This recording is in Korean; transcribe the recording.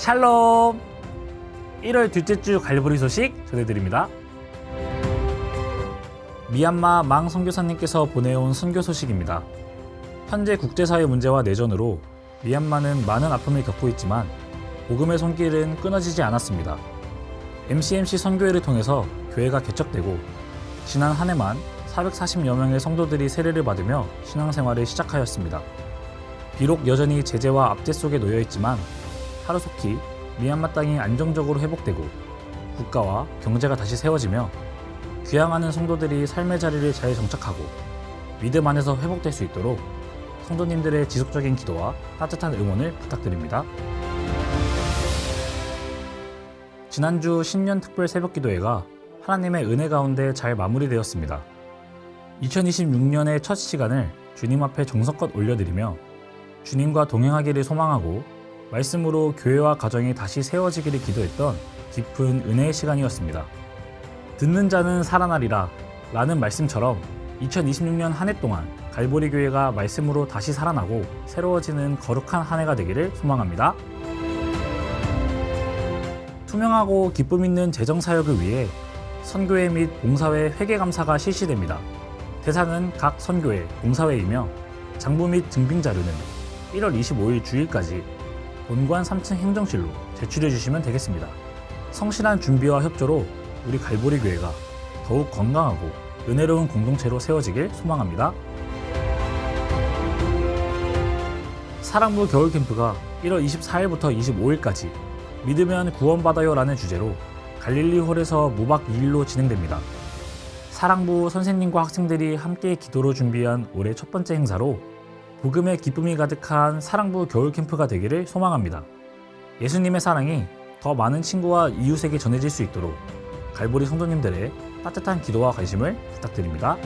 샬롬! 1월 둘째 주 갈보리 소식 전해드립니다. 미얀마 망 선교사님께서 보내온 선교 소식입니다. 현재 국제사회 문제와 내전으로 미얀마는 많은 아픔을 겪고 있지만 복음의 손길은 끊어지지 않았습니다. MCMC 선교회를 통해서 교회가 개척되고 지난 한 해만 440여 명의 성도들이 세례를 받으며 신앙생활을 시작하였습니다. 비록 여전히 제재와 압제 속에 놓여 있지만 하루속히 미얀마 땅이 안정적으로 회복되고 국가와 경제가 다시 세워지며 귀향하는 성도들이 삶의 자리를 잘 정착하고 믿음 안에서 회복될 수 있도록 성도님들의 지속적인 기도와 따뜻한 응원을 부탁드립니다. 지난주 신년 특별 새벽 기도회가 하나님의 은혜 가운데 잘 마무리되었습니다. 2026년의 첫 시간을 주님 앞에 정성껏 올려드리며 주님과 동행하기를 소망하고 말씀으로 교회와 가정이 다시 세워지기를 기도했던 깊은 은혜의 시간이었습니다. 듣는 자는 살아나리라 라는 말씀처럼 2026년 한 해 동안 갈보리 교회가 말씀으로 다시 살아나고 새로워지는 거룩한 한 해가 되기를 소망합니다. 투명하고 기쁨 있는 재정 사역을 위해 선교회 및 봉사회 회계 감사가 실시됩니다. 대상은 각 선교회, 봉사회이며 장부 및 증빙 자료는 1월 25일 주일까지 본관 3층 행정실로 제출해 주시면 되겠습니다. 성실한 준비와 협조로 우리 갈보리 교회가 더욱 건강하고 은혜로운 공동체로 세워지길 소망합니다. 사랑부 겨울 캠프가 1월 24일부터 25일까지 믿으면 구원받아요라는 주제로 갈릴리 홀에서 무박 2일로 진행됩니다. 사랑부 선생님과 학생들이 함께 기도로 준비한 올해 첫 번째 행사로 복음의 기쁨이 가득한 사랑부 겨울 캠프가 되기를 소망합니다. 예수님의 사랑이 더 많은 친구와 이웃에게 전해질 수 있도록 갈보리 성도님들의 따뜻한 기도와 관심을 부탁드립니다.